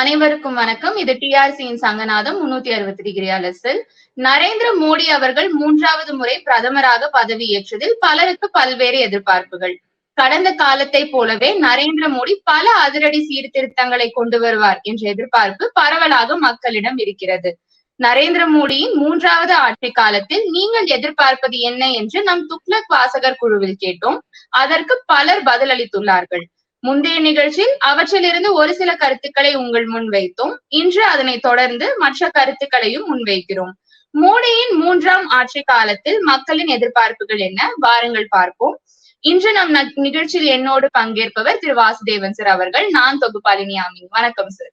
அனைவருக்கும் வணக்கம். இது டிஆர்சியின் சங்கநாதம் முன்னூத்தி அறுபத்தி டிகிரி அலசில். நரேந்திர மோடி அவர்கள் மூன்றாவது முறை பிரதமராக பதவியேற்றதில் பலருக்கு பல்வேறு எதிர்பார்ப்புகள். கடந்த காலத்தை போலவே நரேந்திர மோடி பல அதிரடி சீர்திருத்தங்களை கொண்டு வருவார் என்ற எதிர்பார்ப்பு பரவலாக மக்களிடம் இருக்கிறது. நரேந்திர மோடியின் மூன்றாவது ஆட்சி காலத்தில் நீங்கள் எதிர்பார்ப்பது என்ன என்று நம் துக்ளக் வாசகர் குழுவில் கேட்டோம். அதற்கு பலர் பதிலளித்துள்ளார்கள். முந்தைய நிகழ்ச்சியில் அவற்றிலிருந்து ஒரு சில கருத்துக்களை உங்கள் முன் வைத்தோம். இன்று அதனை தொடர்ந்து மற்ற கருத்துக்களையும் முன்வைக்கிறோம் மோடியின் மூன்றாம் ஆட்சி காலத்தில் மக்களின் எதிர்பார்ப்புகள் என்ன? வாருங்கள் பார்ப்போம். இன்று நம் நிகழ்ச்சியில் என்னோடு பங்கேற்பவர் திரு. வாசுதேவன் சார் அவர்கள். நான் தொகுப்பாளினி ஆமீன். வணக்கம் சார்.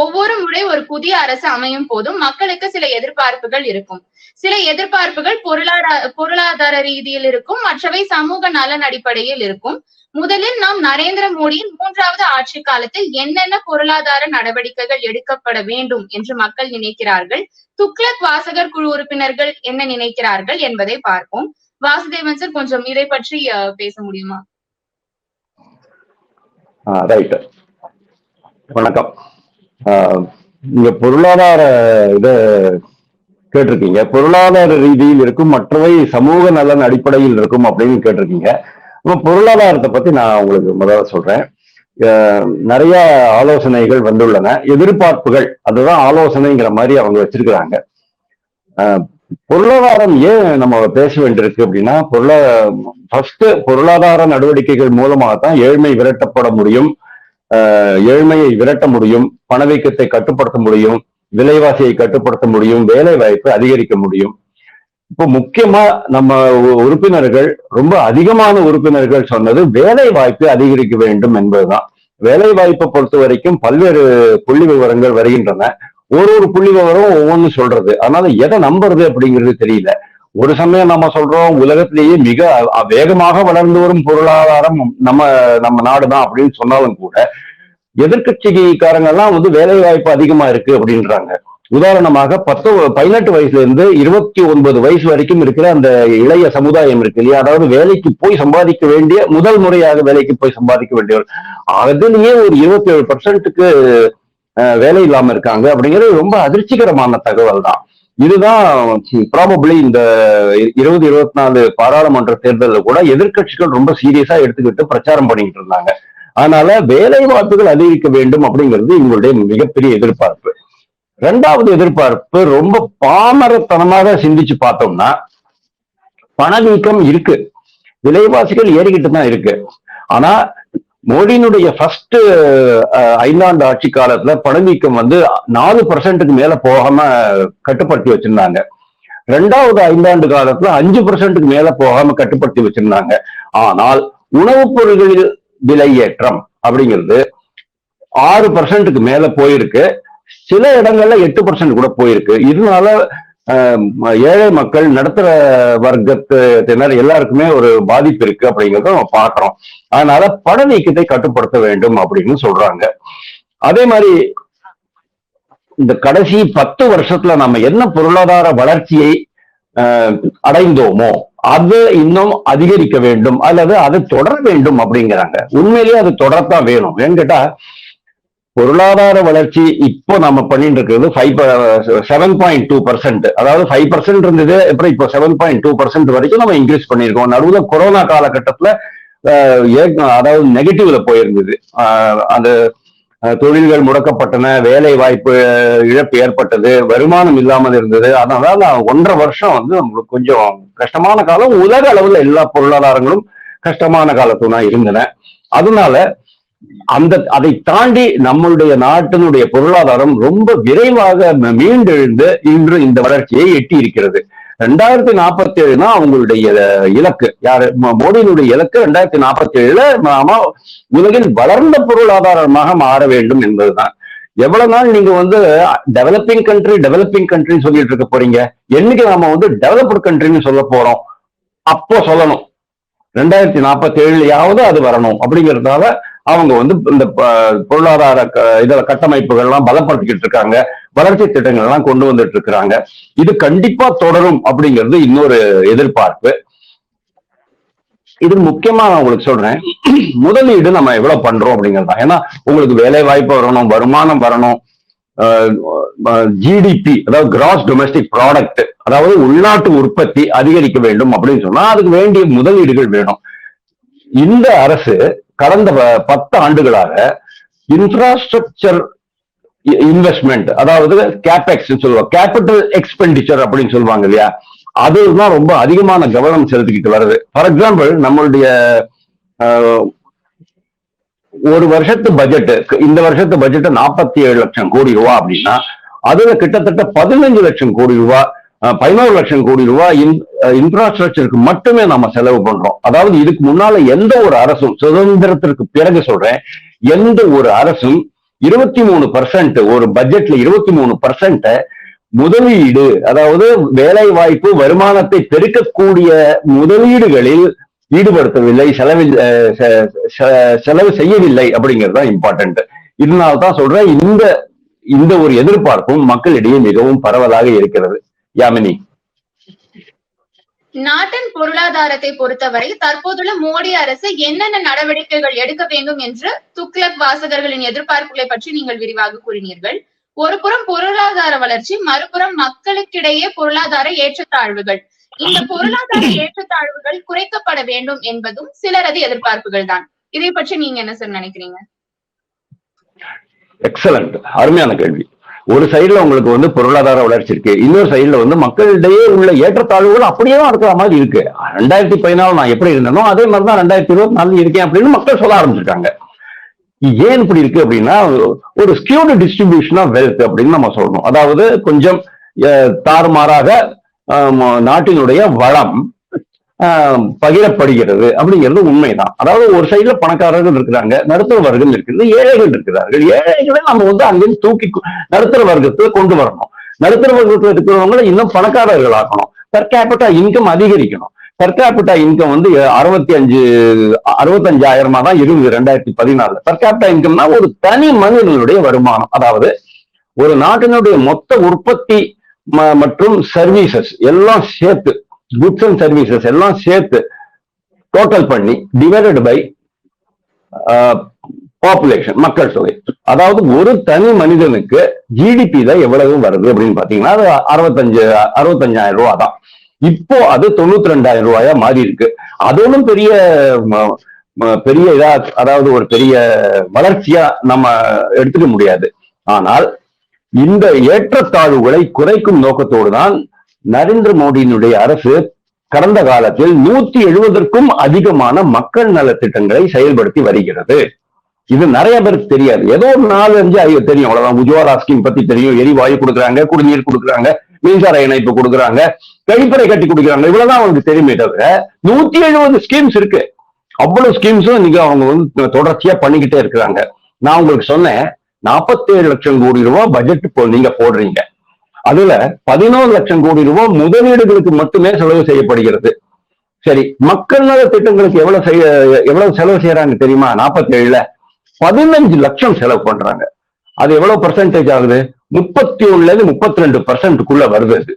ஒவ்வொரு முறை ஒரு புதிய அரசு அமையும் போதும் மக்களுக்கு சில எதிர்பார்ப்புகள் இருக்கும். சில எதிர்பார்ப்புகள் பொருளாதார பொருளாதார ரீதியில் இருக்கும் மற்றவை சமூக நலன் அடிப்படையில் இருக்கும். முதலில் நாம் நரேந்திர மோடியின் மூன்றாவது ஆட்சி காலத்தில் என்னென்ன பொருளாதார நடவடிக்கைகள் எடுக்கப்பட வேண்டும் என்று மக்கள் நினைக்கிறார்கள்? துக்ளக் வாசகர் குழு உறுப்பினர்கள் என்ன நினைக்கிறார்கள் என்பதை பார்ப்போம். வாசுதேவன் சார் கொஞ்சம் இதை பற்றி பேச முடியுமா? ரைட் வணக்கம். நீங்க பொருளாதார இத கேட்டிருக்கீங்க. பொருளாதார ரீதியில் இருக்கும் மற்றவை சமூக நலன் அடிப்படையில் இருக்கும் அப்படின்னு கேட்டிருக்கீங்க. பொருளாதாரத்தை பத்தி நான் உங்களுக்கு முதல்ல சொல்றேன். நிறைய ஆலோசனைகள் வந்துள்ளன. எதிர்பார்ப்புகள் அதுதான் ஆலோசனைங்கிற மாதிரி அவங்க வச்சிருக்கிறாங்க. பொருளாதாரம் ஏன் நம்ம பேச வேண்டியிருக்கு அப்படின்னா பொருளா ஃபர்ஸ்ட் பொருளாதார நடவடிக்கைகள் மூலமாக தான் ஏழ்மை விரட்டப்பட முடியும். ஏழ்மையை விரட்ட முடியும் பணவீக்கத்தை கட்டுப்படுத்த முடியும் விலைவாசியை கட்டுப்படுத்த முடியும் வேலை வாய்ப்பை அதிகரிக்க முடியும். இப்போ முக்கியமா நம்ம உறுப்பினர்கள் ரொம்ப அதிகமான உறுப்பினர்கள் சொன்னது வேலை வாய்ப்பை அதிகரிக்க வேண்டும் என்பதுதான். வேலை வாய்ப்பை பொறுத்த வரைக்கும் பல்வேறு புள்ளி விவரங்கள் வருகின்றன. ஒரு ஒரு புள்ளி விவரம் ஒவ்வொன்றும் சொல்றது. அதனால எதை நம்புறது அப்படிங்கிறது தெரியல. ஒரு சமயம் நம்ம சொல்றோம் உலகத்திலேயே மிக வேகமாக வளர்ந்து வரும் பொருளாதாரம் நம்ம நம்ம நாடுதான் அப்படின்னு சொன்னாலும் கூட எதிர்கட்சிக்காரங்கெல்லாம் வந்து வேலை வாய்ப்பு அதிகமா இருக்கு அப்படின்றாங்க. உதாரணமாக பத்து பதினெட்டு வயசுல இருந்து இருபத்தி ஒன்பது வயசு வரைக்கும் இருக்கிற அந்த இளைய சமுதாயம் இருக்கு இல்லையா? அதாவது வேலைக்கு போய் சம்பாதிக்க வேண்டிய முதல் முறையாக வேலைக்கு போய் சம்பாதிக்க வேண்டியவர். அதுலயே ஒரு இருபத்தி ஏழு பர்சன்ட்டுக்கு வேலை இல்லாம இருக்காங்க அப்படிங்கிறது ரொம்ப அதிர்ச்சிகரமான தகவல் தான் இதுதான் ப்ராபப்ளி இந்த இருபது இருபத்தி நாலு பாராளுமன்ற தேர்தலில் கூட எதிர்கட்சிகள் ரொம்ப சீரியஸா எடுத்துக்கிட்டு பிரச்சாரம் பண்ணிட்டு இருந்தாங்க. அதனால வேலை வாய்ப்புகள் அதிகரிக்க வேண்டும் அப்படிங்கிறது எங்களுடைய மிகப்பெரிய எதிர்பார்ப்பு. ரெண்டாவது எதிர்பார்ப்பு ரொம்ப பாமரத்தனமாக சிந்திச்சு பார்த்தோம்னா பணவீக்கம் இருக்கு. விலைவாசிகள் ஏறிக்கிட்டு தான் இருக்கு. ஆனா மோடியினுடைய ஃபர்ஸ்ட் ஐந்தாண்டு ஆட்சி காலத்துல பணவீக்கம் வந்து நாலு பர்சன்ட்டுக்கு மேல போகாம கட்டுப்படுத்தி வச்சிருந்தாங்க. ரெண்டாவது ஐந்தாண்டு காலத்துல அஞ்சு பர்சன்ட்டுக்கு மேல போகாம கட்டுப்படுத்தி வச்சிருந்தாங்க. ஆனால் உணவுப் பொருள்களில் விலையேற்றம் அப்படிங்கிறது ஆறு பர்சன்ட்டுக்கு மேல போயிருக்கு. சில இடங்கள்ல எட்டு பர்சன்ட் கூட போயிருக்கு. இதனால ஏழை மக்கள் நடுத்தர வர்க்கத்தினர் எல்லாருக்குமே ஒரு பாதிப்பு இருக்கு அப்படிங்கிறத நம்ம பாக்குறோம் அதனால பணவீக்கத்தை கட்டுப்படுத்த வேண்டும் அப்படின்னு சொல்றாங்க. அதே மாதிரி இந்த கடைசி பத்து வருஷத்துல நம்ம என்ன பொருளாதார வளர்ச்சியை அடைந்தோமோ அது இன்னும் அதிகரிக்க வேண்டும் அல்லது அது தொடர வேண்டும் அப்படிங்கிறாங்க. உண்மையிலேயே அது தொடரத்தான் வேணும். ஏன்னு கேட்டா பொருளாதார வளர்ச்சி இப்போ நம்ம பண்ணிட்டு இருக்கிறது five seven point two percent அதாவது ஃபைவ் பர்சன்ட் இருந்தது அப்புறம் இப்போ செவன் பாயிண்ட் டூ பர்சன்ட் வரைக்கும் நம்ம இன்க்ரீஸ் பண்ணியிருக்கோம். நடுவில் கொரோனா காலகட்டத்தில் uh, அதாவது நெகட்டிவ்ல போயிருந்தது. அந்த தொழில்கள் முடக்கப்பட்டன வேலை வாய்ப்பு இழப்பு ஏற்பட்டது வருமானம் இல்லாமல் இருந்தது. அதனால ஒன்றரை வருஷம் வந்து நம்மளுக்கு கொஞ்சம் கஷ்டமான காலம். உலக அளவில் எல்லா பொருளாதாரங்களும் கஷ்டமான காலத்துனா இருந்தன. அதனால அந்த அதை தாண்டி நம்மளுடைய நாட்டினுடைய பொருளாதாரம் ரொம்ப விரைவாக மீண்டெழுந்து இன்று இந்த வளர்ச்சியை எட்டி இருக்கிறது ரெண்டாயிரத்தி நாற்பத்தி ஏழுனா அவங்களுடைய இலக்கு. யாரு மோடியினுடைய இலக்கு ரெண்டாயிரத்தி நாற்பத்தி ஏழுல நாம உலகில் வளர்ந்த பொருளாதாரமாக மாற வேண்டும் என்பதுதான். எவ்வளவு நாள் நீங்க வந்து டெவலப்பிங் கண்ட்ரி டெவலப்பிங் கண்ட்ரின்னு சொல்லிட்டு இருக்க போறீங்க? என்னைக்கு நாம வந்து டெவலப்டு கண்ட்ரின்னு சொல்ல போறோம்? அப்போ சொல்லணும். ரெண்டாயிரத்தி நாற்பத்தி ஏழுலயாவது அது வரணும். அப்படிங்கிறதால அவங்க வந்து இந்த பொருளாதார இதில் கட்டமைப்புகள்லாம் பலப்படுத்திக்கிட்டு இருக்காங்க. வளர்ச்சி திட்டங்கள் எல்லாம் கொண்டு வந்துட்டு இருக்கிறாங்க. இது கண்டிப்பா தொடரும் அப்படிங்கிறது இன்னொரு எதிர்பார்ப்பு. இது முக்கியமா நான் உங்களுக்கு சொல்றேன் முதலீடு நம்ம எவ்வளவு பண்றோம் அப்படிங்கிறது தான். ஏன்னா உங்களுக்கு வேலை வாய்ப்பு வரணும் வருமானம் வரணும் ஜிடிபி அதாவது கிராஸ் டொமஸ்டிக் ப்ராடக்ட் அதாவது உள்நாட்டு உற்பத்தி அதிகரிக்க வேண்டும் அப்படின்னு சொன்னா அதுக்கு வேண்டிய முதலீடுகள் வேணும். இந்த அரசு கடந்த பத்து ஆண்டுகளாக இன்ஃப்ராஸ்ட்ரக்சர் இன்வெஸ்ட்மெண்ட் அதாவது கேபெக்ஸ் சொல்லுவாங்க கேபிட்டல் எக்ஸ்பெண்டிச்சர் அப்படின்னு சொல்லுவாங்க இல்லையா? அதுதான் ரொம்ப அதிகமான கவனம் செலுத்திக்கிட்டு வருது ஃபார் எக்ஸாம்பிள் நம்மளுடைய ஒரு வருஷத்து பட்ஜெட் இந்த வருஷத்து பட்ஜெட் நாற்பத்தி ஏழு லட்சம் கோடி ரூபா அப்படின்னா அதுல கிட்டத்தட்ட பதினஞ்சு லட்சம் கோடி ரூபா பதினோரு லட்சம் கோடி ரூபாய் இன்ஃப்ராஸ்ட்ரக்சருக்கு மட்டுமே நம்ம செலவு பண்றோம். அதாவது இதுக்கு முன்னால எந்த ஒரு அரசும் சுதந்திரத்திற்கு பிறகு சொல்றேன் எந்த ஒரு அரசும் இருபத்தி மூணு பர்சன்ட் ஒரு பட்ஜெட்ல இருபத்தி மூணு பர்சன்ட முதலீடு அதாவது வேலை வாய்ப்பு வருமானத்தை பெருக்கக்கூடிய முதலீடுகளில் ஈடுபடுத்தவில்லை செலவில் செ- செ- செலவு செய்யவில்லை அப்படிங்கிறது தான் இம்பார்ட்டன்ட் இதனால்தான் சொல்றேன் இந்த இந்த ஒரு எதிர்பார்ப்பும் மக்களிடையே மிகவும் பரவலாக இருக்கிறது. யாமினி. நாட்டின் பொருளாதாரத்தை பொறுத்தவரை தற்போதுள்ள மோடி அரசு என்னென்ன நடவடிக்கைகள் எடுக்க வேண்டும் என்று துக்ளக் வாசகர்களின் எதிர்பார்ப்புகளை பற்றி நீங்கள் விரிவாக கூறினீர்கள். ஒருபுறம் பொருளாதார வளர்ச்சி மறுபுறம் மக்களுக்கிடையே பொருளாதார ஏற்றத்தாழ்வுகள். இந்த பொருளாதார ஏற்றத்தாழ்வுகள் குறைக்கப்பட வேண்டும் என்பதும் சிலரது எதிர்பார்ப்புகள் தான். இதை பற்றி நீங்க என்ன சார் நினைக்கிறீங்க? எக்ஸலண்ட் அருமையான கேள்வி. ஒரு சைடுல உங்களுக்கு வந்து பொருளாதார வளர்ச்சி இருக்கு. இன்னொரு சைடுல வந்து மக்களிடையே உள்ள ஏற்றத்தாழ்வுகள் அப்படியே தான் இருக்கிற மாதிரி இருக்கு. ரெண்டாயிரத்தி பதினாலு நான் எப்படி இருந்தேனோ அதே மாதிரி தான் ரெண்டாயிரத்தி இருபத்தி நாலு இருக்கேன் அப்படின்னு மக்கள் சொல்ல ஆரம்பிச்சிருக்காங்க ஏன் இப்படி இருக்கு அப்படின்னா ஒரு ஸ்கியூர்டு டிஸ்ட்ரிபியூஷன் ஆஃப் வெல்த் அப்படின்னு நம்ம சொல்லணும். அதாவது கொஞ்சம் தாறுமாறாக நாட்டினுடைய வளம் பகிரப்படுகிறது அப்படிங்கிறது உண்மைதான். அதாவது ஒரு சைடுல பணக்காரர்கள் இருக்கிறாங்க நடுத்தர வர்க்கம் இருக்கிறது ஏழைகள் இருக்கிறார்கள். ஏழைகளை நம்ம வந்து அங்கிருந்து தூக்கி நடுத்தர வர்க்கத்துல கொண்டு வரணும். நடுத்தர வர்க்கத்துல இருக்கிறவங்களை இன்னும் பணக்காரர்கள் ஆக்கணும். per இன்கம் அதிகரிக்கணும். per இன்கம் வந்து அறுபத்தி அஞ்சு அறுபத்தஞ்சாயிரமா தான் இருந்தது ரெண்டாயிரத்தி பதினாலுல. per capita இன்கம்னா ஒரு தனி மனிதனுடைய வருமானம். அதாவது ஒரு நாட்டினுடைய மொத்த உற்பத்தி ம- மற்றும் சர்வீசஸ் எல்லாம் சேர்த்து குட்ஸ் அண்ட் சர்வீசஸ் எல்லாம் சேர்த்து டோட்டல் பண்ணி டிவைடட் பை பாப்புலேஷன் மக்கள் தொகை. அதாவது ஒரு தனி மனிதனுக்கு ஜிடிபி தான் எவ்வளவு வருது அப்படின்னு பாத்தீங்கன்னா அது அறுபத்தஞ்சு அறுபத்தஞ்சாயிரம் ரூபா தான். இப்போ அது தொண்ணூத்தி ரெண்டாயிரம் ரூபாயா மாறி இருக்கு. அதுவும் பெரிய ம- பெரிய இதா அதாவது ஒரு பெரிய வளர்ச்சியா நம்ம எடுத்துக்க முடியாது. ஆனால் இந்த ஏற்றத்தாழ்வுகளை குறைக்கும் நோக்கத்தோடு தான் நரேந்திர மோடியினுடைய அரசு கடந்த காலத்தில் நூத்தி எழுபதற்கும் அதிகமான மக்கள் நலத்திட்டங்களை செயல்படுத்தி வருகிறது. இது நிறைய பேருக்கு தெரியாது. ஏதோ ஒரு நாலு அஞ்சு ஐயோ தெரியும். அவ்வளவுதான். உஜ்வாலா ஸ்கீம் பத்தி தெரியும். எரிவாயு கொடுக்குறாங்க குடிநீர் கொடுக்குறாங்க மின்சார இணைப்பு கொடுக்குறாங்க கழிப்பறை கட்டி கொடுக்குறாங்க. இவ்வளவுதான் அவங்களுக்கு தெரியுமே தவிர நூத்தி எழுபது ஸ்கீம்ஸ் இருக்கு. அவ்வளவு ஸ்கீம்ஸும் இன்னைக்கு அவங்க வந்து தொடர்ச்சியா பண்ணிக்கிட்டே இருக்கிறாங்க. நான் உங்களுக்கு சொன்னேன் 47 லட்சம் கோடி ரூபாய் பட்ஜெட் நீங்க போடுறீங்க. அதுல பதினோரு லட்சம் கோடி ரூபாய் முதலீடுகளுக்கு மட்டுமே செலவு செய்யப்படுகிறது. சரி மக்கள் நல திட்டங்களுக்கு எவ்வளவு செய்ய எவ்வளவு செலவு செய்யறாங்க தெரியுமா? 47 ஏழுல பதினஞ்சு லட்சம் செலவு பண்றாங்க. அது எவ்வளவு பர்சன்டேஜ் ஆகுது? முப்பத்தி ஒண்ணுல இருந்து முப்பத்தி ரெண்டு பர்சன்ட்டுக்குள்ள வருது அது.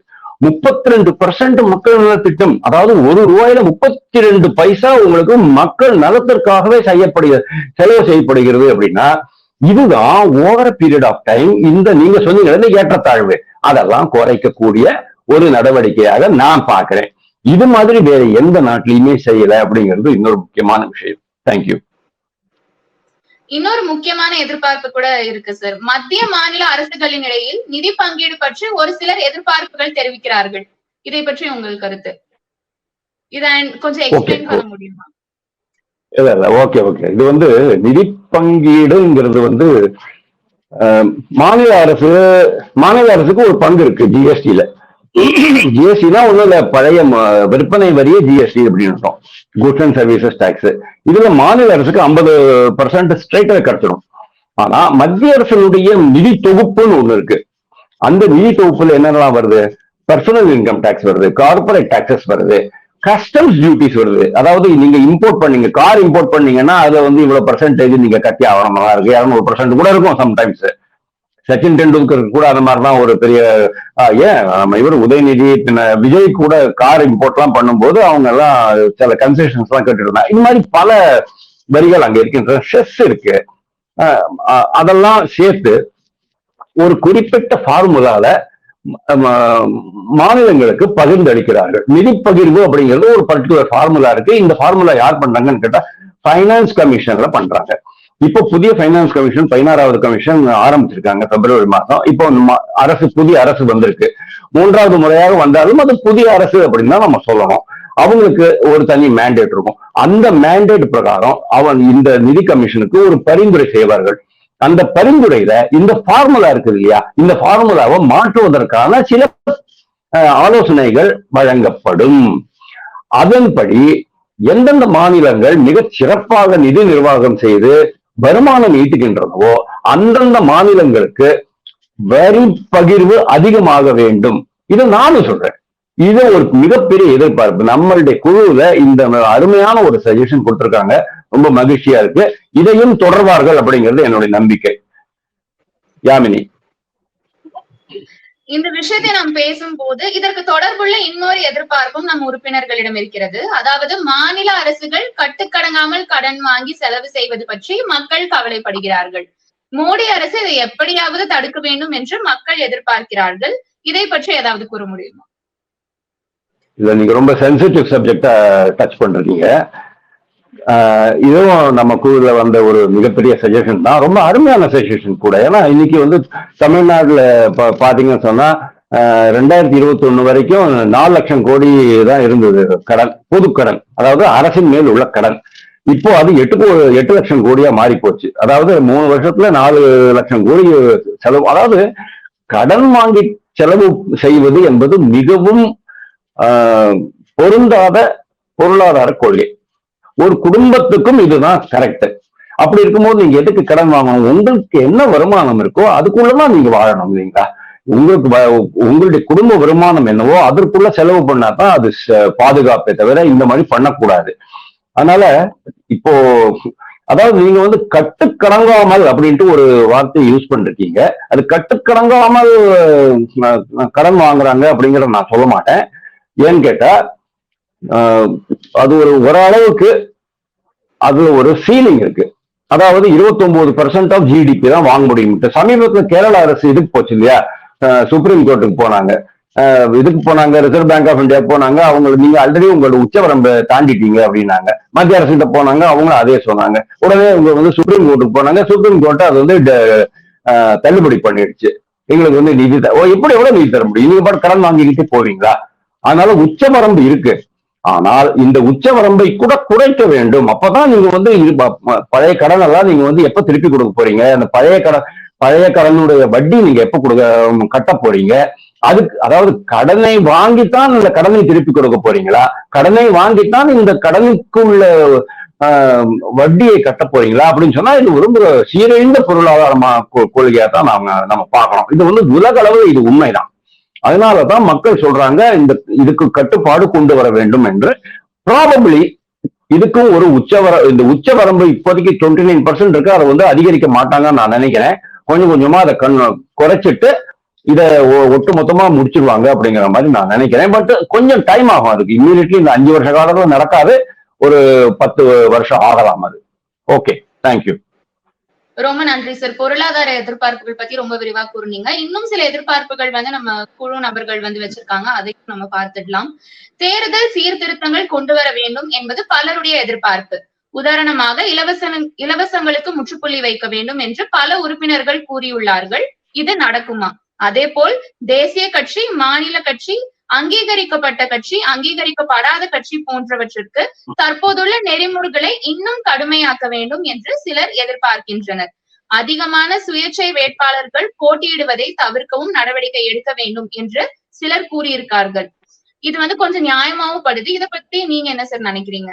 முப்பத்தி ரெண்டு பர்சன்ட் மக்கள் நல திட்டம் அதாவது ஒரு ரூபாயில முப்பத்தி ரெண்டு பைசா உங்களுக்கு மக்கள் நலத்திற்காகவே செய்யப்படுகிறது செலவு செய்யப்படுகிறது அப்படின்னா இதுதான் ஓவர பீரியட் ஆஃப் டைம் இந்த நீங்க சொன்னீங்க ஏற்றத்தாழ்வு. அதெல்லாம் குறைக்கக்கூடிய ஒரு நடவடிக்கையாக நான் பார்க்கிறேன். இது மாதிரி வேற எந்த நாட்டிலையுமே செய்யல அப்படிங்கிறது இன்னொரு முக்கியமான விஷயம். தேங்க்யூ இன்னொரு முக்கியமான எதிர்பார்ப்பு கூட இருக்கு சார் மத்திய மாநில அரசுகளின் இடையில் நிதி பங்கீடு பற்றி ஒரு சிலர் எதிர்பார்ப்புகள் தெரிவிக்கிறார்கள். இதை பற்றி உங்கள் கருத்து? இத கொஞ்சம் எக்ஸ்பிளைன் பண்ண முடியுமா? இல்ல இல்ல. ஓகே ஓகே இது வந்து நிதி பங்கீடுங்கிறது வந்து மாநில அரசு மாநில அரசுக்கு ஒரு பங்கு இருக்கு ஜிஎஸ்டில ஜிஎஸ்டினா ஒண்ணும் இல்ல பழைய விற்பனை வரியே ஜிஎஸ்டி அப்படின்னு அர்த்தம். குட்ஸ் அண்ட் சர்வீசஸ் டாக்ஸ் இதுல மாநில அரசுக்கு ஐம்பது பர்சன்ட் ஸ்ட்ரைட்டா கிடைச்சிடும் ஆனா மத்திய அரசினுடைய நிதி தொகுப்புன்னு ஒண்ணு இருக்கு. அந்த நிதி தொகுப்புல என்னென்னலாம் வருது? பர்சனல் இன்கம் டாக்ஸ் வருது கார்பரேட் டாக்ஸஸ் வருது. கஸ்டம்ஸ் டியூட்டிஸ் வருது. அதாவது நீங்க இம்போர்ட் பண்ணீங்க கார் இம்போர்ட் பண்ணீங்கன்னா அதுல வந்து இவ்வளவு பர்சன்டேஜ் நீங்க கட்டி ஆகணுமா இருக்கு. இரநூறு பர்சன்ட் கூட இருக்கும் சம்டைம்ஸ் சச்சின் டெண்டுல்கர் கூட அந்த மாதிரிதான் ஒரு பெரிய ஏன்? நம்ம இவர் உதயநிதி பின்ன விஜய் கூட கார் இம்போர்ட் எல்லாம் பண்ணும்போது அவங்க எல்லாம் சில கன்செஷன்ஸ் எல்லாம் கேட்டு இந்த மாதிரி பல வரிகள் அங்க இருக்கின்ற ஸ்ட்ரெஸ் இருக்கு. அதெல்லாம் சேர்த்து ஒரு குறிப்பிட்ட ஃபார்முலால மாநிலங்களுக்கு பகிர்ந்து அளிக்கிறார்கள். நிதி பகிர்வு அப்படிங்கிறது ஒரு பர்டிகுலர் ஃபார்முலா இருக்கு. இந்த ஃபார்முலா யார் பண்றாங்கன்னு கேட்டா ஃபைனான்ஸ் கமிஷன்ல பண்றாங்க. இப்போ புதிய ஃபைனான்ஸ் கமிஷன் பதினாறாவது கமிஷன் ஆரம்பிச்சிருக்காங்க பிப்ரவரி மாதம் இப்போ அரசு புதிய அரசு வந்திருக்கு. மூன்றாவது முறையாக வந்தாலும் அது புதிய அரசு அப்படின்னு தான் நம்ம சொல்லணும். அவங்களுக்கு ஒரு தனி மேண்டேட் இருக்கும். அந்த மேண்டேட் பிரகாரம் அவன் இந்த நிதி கமிஷனுக்கு ஒரு பரிந்துரை செய்வார்கள். அந்த பரிந்துரையில இந்த ஃபார்முலா இருக்குது இல்லையா? இந்த ஃபார்முலாவை மாற்றுவதற்கான சில ஆலோசனைகள் வழங்கப்படும். அதன்படி எந்தெந்த மாநிலங்கள் மிக சிறப்பாக நிதி நிர்வாகம் செய்து வருமானம் ஈட்டுகின்றனவோ அந்தந்த மாநிலங்களுக்கு வரி பகிர்வு அதிகமாக வேண்டும். இதை நானும் சொல்றேன். இது ஒரு மிகப்பெரிய எதிர்பார்ப்பு. நம்மளுடைய குழுவுல இந்த அருமையான ஒரு சஜஷன் கொடுத்திருக்காங்க. ரொம்ப மகிழ்ச்சியா இருக்கு. இதையும் தொடர்வார்கள் அப்படிங்கிறது என்னுடைய நம்பிக்கை. யாமினி. இந்த விஷயத்தை நாம் பேசும்போது இதற்கு தொடர்புள்ள இன்னொரு எதிர்பார்ப்பும் நம் உறுப்பினர்களிடம் இருக்கிறது. அதாவது மாநில அரசுகள் கட்டுக்கடங்காமல் கடன் வாங்கி செலவு செய்வது பற்றி மக்கள் கவலைப்படுகிறார்கள். மோடி அரசு இதை எப்படியாவது தடுக்க வேண்டும் என்று மக்கள் எதிர்பார்க்கிறார்கள். இதை பற்றி ஏதாவது கூற முடியுமா? இதுல நீங்க ரொம்ப சென்சிட்டிவ் சப்ஜெக்டா டச் பண்றீங்க இதுவும் நம்ம குழுல வந்த ஒரு மிகப்பெரிய சஜஷன் தான். ரொம்ப அருமையான சஜஷன் கூட. ஏன்னா இன்னைக்கு வந்து தமிழ்நாட்டுல பா- பாத்தீங்கன்னு சொன்னா ரெண்டாயிரத்தி இருபத்தி ஒண்ணு வரைக்கும் நாலு லட்சம் கோடி தான் இருந்தது கடன் பொது கடன். அதாவது அரசின் மேல் உள்ள கடன். இப்போ அது எட்டு கோ- எட்டு லட்சம் கோடியா மாறி போச்சு அதாவது மூணு வருஷத்துல நாலு லட்சம் கோடி செலவு. அதாவது கடன் வாங்கி செலவு செய்வது என்பது மிகவும் பொருந்தாத பொருளாதார கொள்கை. ஒரு குடும்பத்துக்கும் இதுதான் கரெக்ட் அப்படி இருக்கும்போது நீங்க எதுக்கு கடன் வாங்கணும்? உங்களுக்கு என்ன வருமானம் இருக்கோ அதுக்குள்ளதான் நீங்க வாழணும் இல்லைங்களா? உங்களுக்கு வ- உங்களுடைய குடும்ப வருமானம் என்னவோ அதற்குள்ள செலவு பண்ணாதான் அது ச- பாதுகாப்பே தவிர இந்த மாதிரி பண்ணக்கூடாது. அதனால இப்போ அதாவது நீங்க வந்து கட்டுக்கடங்காமல் அப்படின்ட்டு ஒரு வார்த்தையை யூஸ் பண்ணிருக்கீங்க. அது கட்டுக்கடங்காமல் கடன் வாங்குறாங்க அப்படிங்கிறத நான் சொல்ல மாட்டேன். ஏன்னு கேட்டா அது ஒரு ஓரளவுக்கு அது ஒரு ஃபீலிங் இருக்கு. அதாவது 29% பர்சன்ட் ஆஃப் ஜிடிபி தான் வாங்க முடியும். சமீபத்தில் கேரள அரசு இதுக்கு போச்சு இல்லையா? சுப்ரீம் கோர்ட்டுக்கு போனாங்க. இதுக்கு போனாங்க ரிசர்வ் பேங்க் ஆஃப் இந்தியா போனாங்க. அவங்க நீங்க ஆல்ரெடி உங்களோட உச்சவரம்பை தாண்டிட்டீங்க அப்படின்னாங்க. மத்திய அரசு கிட்ட போனாங்க அவங்களும் அதே சொன்னாங்க. உடனே இவங்க வந்து சுப்ரீம் கோர்ட்டுக்கு போனாங்க. சுப்ரீம் கோர்ட் அது வந்து தள்ளுபடி பண்ணிடுச்சு. எங்களுக்கு வந்து நிதி ஓ எப்படி எவ்வளவு நிதி தர முடியும்? நீங்க பாட்டு கடன் வாங்கிக்கிட்டு போவீங்களா? அதனால உச்சவரம்பு இருக்கு. ஆனால் இந்த உச்சவரம்பை கூட குறைக்க வேண்டும். அப்பதான் நீங்க வந்து ப- பழைய கடன் எல்லாம் நீங்க வந்து எப்ப திருப்பி கொடுக்க போறீங்க? அந்த பழைய கடன் பழைய கடனுடைய வட்டி நீங்க எப்ப கொடுக்க கட்ட போறீங்க? அதுக்கு அதாவது கடனை வாங்கித்தான் இந்த கடனை திருப்பி கொடுக்க போறீங்களா? கடனை வாங்கித்தான் இந்த கடனுக்கு உள்ள வட்டியை கட்ட போறீங்களா? அப்படின்னு சொன்னா இது ஒரு சீரழிந்த பொருளாதாரமா கொ- கொள்கையா தான் நாம நம்ம பார்க்கணும். இது வந்து உலக அளவு இது உண்மைதான். அதனாலதான் மக்கள் சொல்றாங்க இந்த இதுக்கு கட்டுப்பாடு கொண்டு வர வேண்டும் என்று. ப்ராபபிளி இதுக்கும் ஒரு உச்சவர இந்த உச்சவரம்பு இப்போதைக்கு டுவெண்ட்டி நைன் பர்சன்ட் இருக்கு அதை வந்து அதிகரிக்க மாட்டாங்கன்னு நான் நினைக்கிறேன். கொஞ்சம் கொஞ்சமா அதை கண் குறைச்சிட்டு இதை ஒட்டு மொத்தமா முடிச்சிருவாங்க அப்படிங்கிற மாதிரி நான் நினைக்கிறேன். பட் கொஞ்சம் டைம் ஆகும் அதுக்கு. இம்மீடியட்லி இந்த அஞ்சு வருஷ காலத்துல நடக்காது. ஒரு பத்து வருஷம் ஆகலாம் அது. ஓகே தேங்க்யூ ரொம்ப நன்றி சார் பொருளாதார எதிர்பார்ப்புகள் பத்தி ரொம்ப விரிவா கூறினீங்க. இன்னும் சில எதிர்பார்ப்புகள் வந்து நம்ம குழு நபர்கள் வந்து வச்சிருக்காங்க. அதையும் நம்ம பார்த்துடலாம். தேர்தல் சீர்திருத்தங்கள் கொண்டு வர வேண்டும் என்பது பலருடைய எதிர்பார்ப்பு. உதாரணமாக இலவச இலவசங்களுக்கு முற்றுப்புள்ளி வைக்க வேண்டும் என்று பல உறுப்பினர்கள் கூறியுள்ளார்கள். இது நடக்குமா? அதே போல் தேசிய கட்சி மாநில கட்சி அங்கீகரிக்கப்பட்ட கட்சி அங்கீகரிக்கப்படாத கட்சி போன்றவற்றிற்கு தற்போதுள்ள நெறிமுறைகளை இன்னும் கடுமையாக்க வேண்டும் என்று சிலர் எதிர்பார்க்கின்றனர். அதிகமான சுயேட்சை வேட்பாளர்கள் போட்டியிடுவதை தவிர்க்கவும் நடவடிக்கை எடுக்க வேண்டும் என்று சிலர் கூறியிருக்கார்கள். இது வந்து கொஞ்சம் நியாயமாவும் படுது. இதை பத்தி நீங்க என்ன சார் நினைக்கிறீங்க?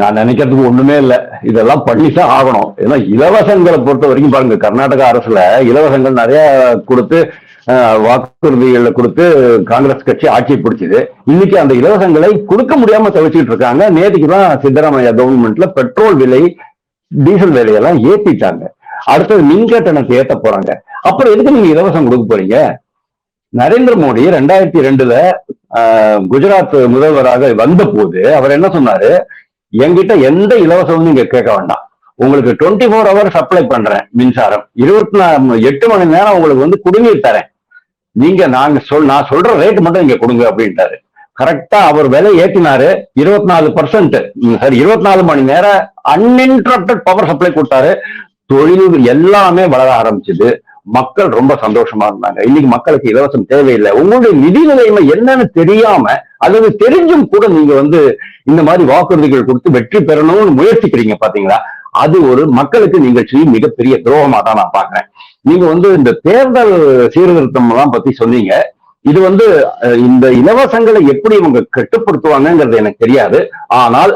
நான் நினைக்கிறதுக்கு ஒண்ணுமே இல்ல. இதெல்லாம் பண்ணித்தான் ஆகணும். ஏன்னா இலவசங்களை பொறுத்த வரைக்கும் பாருங்க கர்நாடக அரசுல இலவசங்கள் நிறைய கொடுத்து வாக்குறுதிகளை கொடுத்து காங்கிரஸ் கட்சி ஆட்சி பிடிச்சது. இன்னைக்கு அந்த இலவசங்களை கொடுக்க முடியாம தவிச்சிட்டு இருக்காங்க. நேற்றுக்கு தான் சித்தராமையா கவர்மெண்ட்ல பெட்ரோல் விலை டீசல் விலையெல்லாம் ஏத்திட்டாங்க. அடுத்தது மின் கட்டணத்தை ஏத்த போறாங்க. அப்புறம் எதுக்கு நீங்க இலவசம் கொடுக்க போறீங்க? நரேந்திர மோடி ரெண்டாயிரத்தி ரெண்டுல குஜராத் முதல்வராக வந்த போது அவர் என்ன சொன்னாரு? என்கிட்ட எந்த இலவசமும் நீங்க கேட்க வேண்டாம். உங்களுக்கு டுவெண்ட்டி ஃபோர் ஹவர் சப்ளை பண்றேன் மின்சாரம். இருபத்தி நாலு எட்டு மணி நேரம் உங்களுக்கு வந்து குடிநீர் தரேன். நீங்க நாங்க சொல் நான் சொல்ற ரேட் மட்டும் நீங்க கொடுங்க அப்படின்ட்டாரு. கரெக்டா அவர் விலை ஏற்றினாரு இருபத்தி நாலு பர்சன்ட் சரி இருபத்தி நாலு மணி நேரம் அன்இன்டரப்டட் பவர் சப்ளை கொடுத்தாரு. தொழில் எல்லாமே வளர ஆரம்பிச்சது. மக்கள் ரொம்ப சந்தோஷமா இருந்தாங்க. இன்னைக்கு மக்களுக்கு இலவசம் தேவையில்லை. உங்களுடைய நிதி நிலைமை என்னன்னு தெரியாம அல்லது தெரிஞ்சும் கூட நீங்க வந்து இந்த மாதிரி வாக்குறுதிகள் கொடுத்து வெற்றி பெறணும்னு முயற்சிக்கிறீங்க பாத்தீங்களா? அது ஒரு மக்களுக்கு நீங்கள் செய்யும் மிகப்பெரிய துரோகமா தான் நான் பாக்குறேன் நீங்க வந்து இந்த தேர்தல் சீர்திருத்தம் எல்லாம் பத்தி சொன்னீங்க. இது வந்து இந்த இலவசங்களை எப்படி இவங்க கட்டுப்படுத்துவாங்கங்கிறது எனக்கு தெரியாது. ஆனால்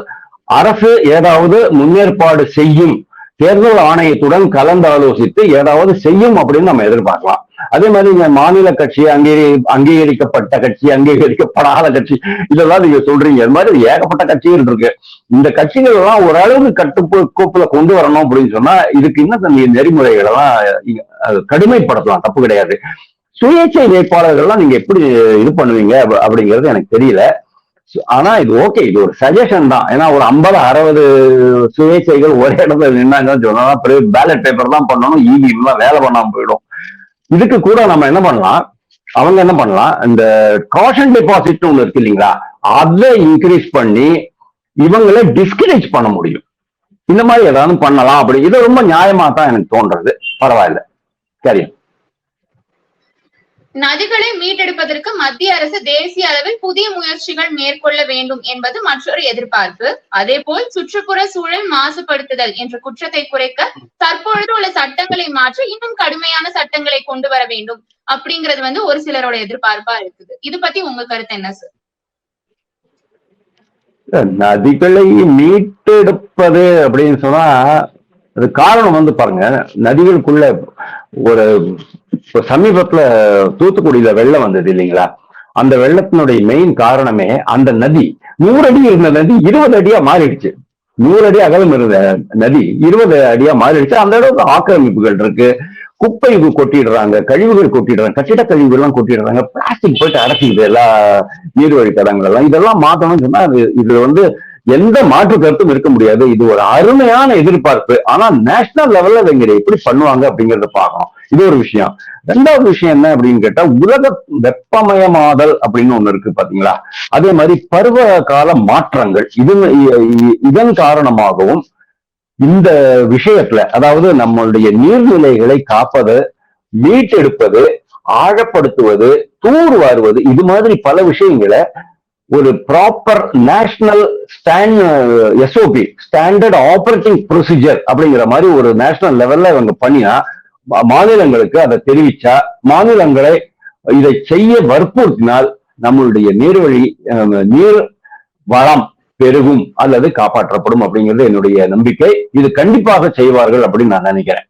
அரசு ஏதாவது முன்னேற்பாடு செய்யும் தேர்தல் ஆணையத்துடன் கலந்து ஆலோசித்து ஏதாவது செய்யும் அப்படின்னு நம்ம எதிர்பார்க்கலாம். அதே மாதிரி இந்த மாநில கட்சி அங்கீகரி அங்கீகரிக்கப்பட்ட கட்சி அங்கீகரிக்கப்படாத கட்சி இதெல்லாம் நீங்க சொல்றீங்க. அது மாதிரி ஏகப்பட்ட கட்சிகள் இருக்கு. இந்த கட்சிகள் எல்லாம் ஓரளவுக்கு கட்டுக்கோப்புல கொண்டு வரணும் அப்படின்னு சொன்னா இதுக்கு இன்னும் இந்த நெறிமுறைகள் எல்லாம் கடுமைப்படுத்தலாம். தப்பு கிடையாது. சுயேட்சை வேட்பாளர்கள்லாம் நீங்க எப்படி இது பண்ணுவீங்க அப்படிங்கிறது எனக்கு தெரியல. ஆனா இது ஓகே. இது ஒரு சஜஷன் தான். ஏன்னா ஒரு ஐம்பது அறுபது சுயேட்சைகள் ஒரே இடத்துல நின்னாங்கன்னு சொன்னா பேலட் பேப்பர் தான் பண்ணணும். இவிஎம் தான் வேலை பண்ணாம போயிடும். இதுக்கு கூட நம்ம என்ன பண்ணலாம்? அவங்க என்ன பண்ணலாம்? இந்த காஷன் டெபாசிட் ஒண்ணு இருக்கு இல்லைங்களா? அதை இன்க்ரீஸ் பண்ணி இவங்களை டிஸ்கரேஜ் பண்ண முடியும். இந்த மாதிரி ஏதாவது பண்ணலாம் அப்படி. இது ரொம்ப நியாயமா தான் எனக்கு தோன்றது. பரவாயில்ல. சரி நதிகளை மீட்டெடுப்பதற்கு மத்திய அரசு தேசிய அளவில் புதிய முயற்சிகள் மேற்கொள்ள வேண்டும் என்பது மற்றொரு எதிர்பார்ப்பு. அதேபோல் சுற்றுப்புற சூழல் மாசுபடுத்துதல் என்ற குற்றத்தை குறைக்க தற்பொழுது உள்ள சட்டங்களை மாற்றி இன்னும் கடுமையான சட்டங்களை கொண்டு வர வேண்டும் அப்படிங்கிறது வந்து ஒரு சிலரோட எதிர்பார்ப்பா இருக்குது. இது பத்தி உங்க கருத்து என்ன சார் நதிகளை மீட்டெடுப்பது அப்படின்னு சொன்னா அது காரணம் வந்து பாருங்க நதிகளுக்குள்ள ஒரு இப்ப சமீபத்துல தூத்துக்குடியில வெள்ளம் வந்தது இல்லைங்களா? அந்த வெள்ளத்தினுடைய மெயின் காரணமே அந்த நதி. நூறு அடி இருந்த நதி இருபது அடியா மாறிடுச்சு. நூறு அடி அகலம் இருந்த நதி இருபது அடியா மாறிடுச்சு. அந்த அளவுக்கு ஆக்கிரமிப்புகள் இருக்கு. குப்பை கொட்டிடுறாங்க கழிவுகள் கொட்டிடுறாங்க கட்டிட கழிவுகள் எல்லாம் கொட்டிடுறாங்க. பிளாஸ்டிக் போயிட்டு அடைச்சிக்குது எல்லா நீர்வழி தடங்கள் எல்லாம் இதெல்லாம் மாத்தணும்னு சொன்னா அது இதுல வந்து எந்த மாற்று கருத்தும் இருக்க முடியாது. இது ஒரு அருமையான எதிர்பார்ப்பு. ஆனா நேஷனல் லெவல்ல இவங்க எப்படி பண்ணுவாங்க அப்படிங்கறத பார்க்கணும். இது ஒரு விஷயம். ரெண்டாவது விஷயம் என்ன அப்படின்னு கேட்டா உலக வெப்பமயமாதல் அப்படின்னு ஒண்ணு இருக்கு பாத்தீங்களா? அதே மாதிரி பருவ கால மாற்றங்கள். இது இதன் காரணமாகவும் இந்த விஷயத்துல அதாவது நம்மளுடைய நீர்நிலைகளை காப்பது மீட்டெடுப்பது ஆழப்படுத்துவது தூர் வாருவது இது மாதிரி பல விஷயங்களை ஒரு proper national stand SOP standard operating procedure அப்படிங்கிற மாதிரி ஒரு நேஷனல் லெவல்ல இவங்க பண்ணினா மாநிலங்களுக்கு அதை தெரிவிச்சா மாநிலங்களை இதை செய்ய வற்புறுத்தினால் நம்மளுடைய நீர்வழி நீர் வளம் பெருகும் அல்லது காப்பாற்றப்படும் அப்படிங்கிறது என்னுடைய நம்பிக்கை. இது கண்டிப்பாக செய்வார்கள் அப்படின்னு நான் நினைக்கிறேன்.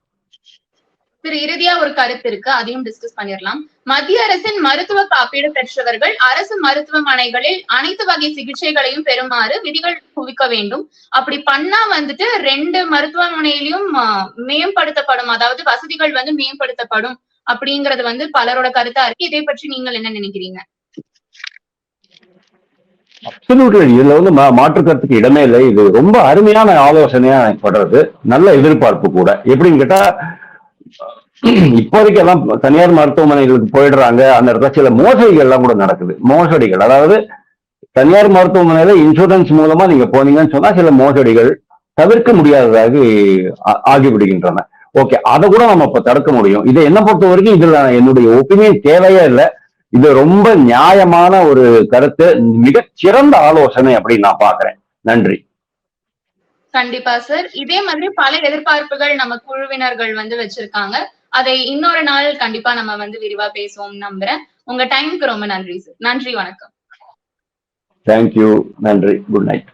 திரு இறுதியா ஒரு கருத்து இருக்கு அதையும் டிஸ்கஸ் பண்ணிடலாம் மத்திய அரசின் மருத்துவ காப்பீடு பெற்றவர்கள் அரசு மருத்துவமனைகளில் அனைத்து வகை சிகிச்சைகளையும் பெறுமாறு விதிகள் குவிக்க வேண்டும். அப்படி பண்ணா வந்துட்டு ரெண்டு மருத்துவமனையிலும் மேம்படுத்தப்படும். அதாவது வசதிகள் வந்து மேம்படுத்தப்படும் அப்படிங்கறது வந்து பலரோட கருத்தா இருக்கு. இதை பற்றி நீங்கள் என்ன நினைக்கிறீங்க? அப்சல்யூட்லி இதுல வந்து மா- மாற்று கருத்துக்கு இடமே இல்லை. இது ரொம்ப அருமையான ஆலோசனையா எனக்கு படுறது. நல்ல எதிர்பார்ப்பு கூட. எப்படின்னு கேட்டா இப்போதைக்கு எல்லாம் தனியார் மருத்துவமனைகளுக்கு போயிடுறாங்க. அந்த இடத்துல சில மோசடிகள் எல்லாம் கூட நடக்குது. மோசடிகள். அதாவது தனியார் மருத்துவமனையில இன்சூரன்ஸ் மூலமா நீங்க போனீங்கன்னு சொன்னா சில மோசடிகள் தவிர்க்க முடியாததாக ஆகிவிடுகின்றன. ஓகே அதை கூட நம்ம இப்ப தடுக்க முடியும். இதை என்ன பொறுத்த வரைக்கும் இதுல என்னுடைய ஒப்பீனியன் தேவையே இல்லை. இது ரொம்ப நியாயமான ஒரு கருத்து. மிகச்சிறந்த ஆலோசனை அப்படின்னு நான் பாக்குறேன் நன்றி. கண்டிப்பா சார் இதே மாதிரி பல எதிர்பார்ப்புகள் நம்ம குழுவினர்கள் வந்து வச்சிருக்காங்க. அதை இன்னொரு நாள் கண்டிப்பா நம்ம வந்து விரிவா பேசுவோம் நம்புறேன். உங்க டைமுக்கு ரொம்ப நன்றி சார் நன்றி வணக்கம். தேங்க்யூ நன்றி. Good night